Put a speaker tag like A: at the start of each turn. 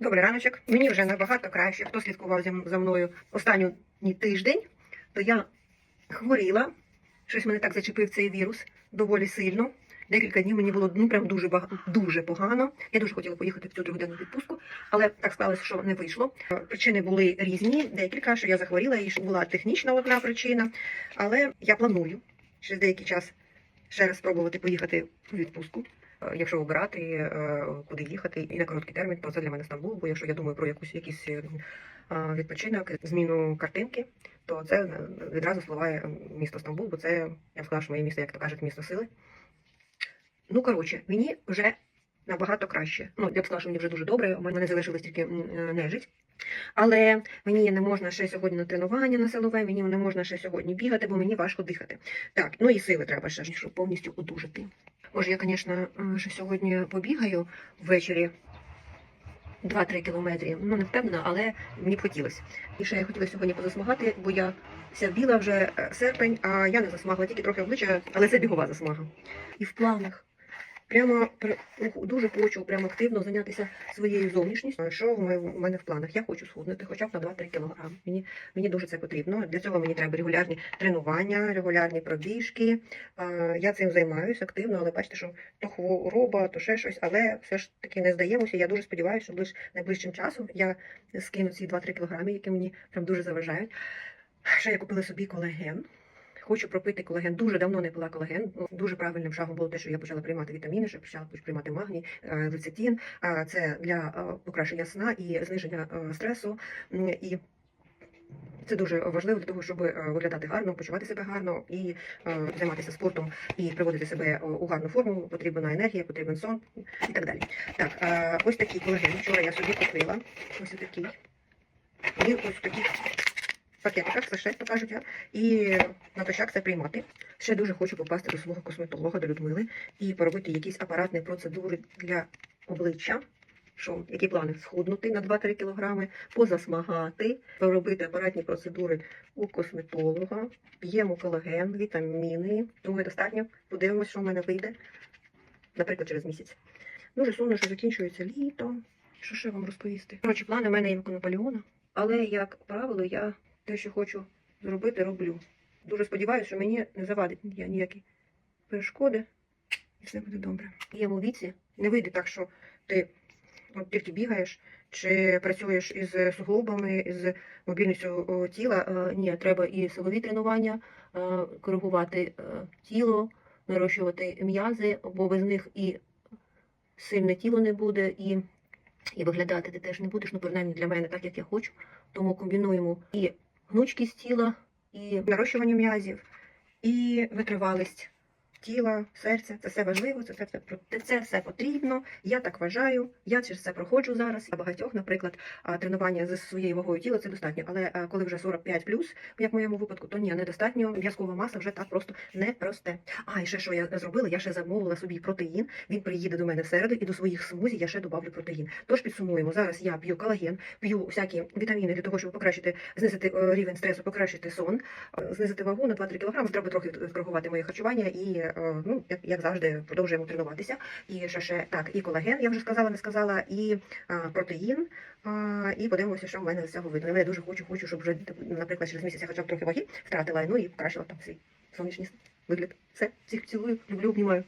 A: Добрий раночок. Мені вже набагато краще. Хто слідкував за- мною останній тиждень, то я хворіла. Щось мене так зачепив цей вірус доволі сильно. Декілька днів мені було ну прям дуже дуже погано. Я дуже хотіла поїхати в цю трьохденну відпустку, але так склалося, що не вийшло. Е, Причини були різні. Декілька, що я захворіла, і була технічна одна причина. Але я планую через деякий час ще раз спробувати поїхати у відпустку. Е, Якщо обирати, е, куди їхати, і на короткий термін, то це для мене Стамбул. Бо якщо я думаю про якусь якийсь е, відпочинок, зміну картинки, то це відразу спливає місто Стамбул, бо це я б сказала, що моє місто, як то кажуть, місто сили. Ну коротше, мені вже набагато краще. Ну, я б сказала, що мені вже дуже добре. У мене залишилось тільки нежить. Але мені не можна ще сьогодні на тренування на силове, мені не можна ще сьогодні бігати, бо мені важко дихати. Так, ну і сили треба ще, щоб повністю одужати. Може, я, звісно, сьогодні побігаю ввечері 2-3 кілометри. Ну, не впевнена, але мені б хотілося. І ще я хотіла сьогодні позасмагати, бо я вся біла вже е, серпень, а я не засмагла, тільки трохи обличчя, але це бігова засмага. І в планах. Прямо дуже хочу прямо активно зайнятися своєю зовнішністю. Що в мене- в планах? Я хочу схуднути хоча б на 2-3 кілограми. Мені, мені дуже це потрібно. Для цього мені треба регулярні тренування, регулярні пробіжки. Я цим займаюся активно, але бачите, що то хвороба, то ще щось, але все ж таки не здаємося. Я дуже сподіваюся, що ближ, найближчим часом я скину ці 2-3 кілограми, які мені прям дуже заважають. Ще я купила собі колаген. Хочу пропити колаген. Дуже давно не пила колаген. Ну, Дуже правильним шагом було те, що я почала приймати вітаміни, що почала приймати магній, е, лецитин. А Це для е, покращення сна і зниження е, стресу. І це дуже важливо для того, щоб виглядати гарно, почувати себе гарно і займатися спортом і приводити себе у гарну форму. Потрібна енергія, потрібен сон і так далі. Так, ось такий колаген. Вчора я собі купила. Ось такий. І ось в таких пакетиках, ще покажуть, а, і натощак це приймати. Ще дуже хочу попасти до свого косметолога, до Людмили, і поробити якісь апаратні процедури для обличчя. Що, які плани? Схуднути на 2-3 кілограми, позасмагати, поробити апаратні процедури у косметолога, п'ємо колаген, вітаміни. Думаю, достатньо. Подивимось, що в мене вийде, наприклад, через місяць. Дуже сумно, що закінчується літо. Що ще вам розповісти? Коротше, плани в мене як у Наполеона, але, як правило, я те, що хочу зробити, роблю. Дуже сподіваюся, що мені не завадить ніякі перешкоди, і все буде добре. В моєму віці не вийде так, що ти от тільки бігаєш чи працюєш із суглобами, із мобільністю тіла. Е, Ні, треба і силові тренування, е, коригувати е, тіло, нарощувати м'язи, бо без них і сильне тіло не буде, і, і виглядати ти теж не будеш, ну, принаймні для мене так, як я хочу. Тому комбінуємо і гнучкість тіла, і нарощування м'язів, і витривалість тіла, серця. Це все важливо, це все, це, це все потрібно. Я так вважаю. Я через це проходжу зараз. Для багатьох, наприклад, тренування з своєю вагою тіла це достатньо. Але коли вже 45 як в моєму випадку, то ні, недостатньо. М'язкова маса вже так просто не росте. А і ще що я зробила? Я ще замовила собі протеїн. Він приїде до мене в середу, і до своїх смузі я ще добавлю протеїн. Тож підсумуємо. Зараз я п'ю колаген, п'ю всякі вітаміни для того, щоб покращити, знизити е, рівень стресу, покращити сон, е, знизити вагу на 2-3 кг. Треба трохи скоригувати моє харчування і е, ну як, як завжди продовжуємо тренуватися. І ще ще так, і колаген, я вже сказала, не сказала, і а, протеїн. А, і подивимося, що в мене з цього видно. Я дуже хочу, хочу, щоб вже, наприклад, через місяць я хоча б трохи ваги втратила, ну і покращила там свій сонячний вигляд. Все, всіх цілую, люблю, обнімаю.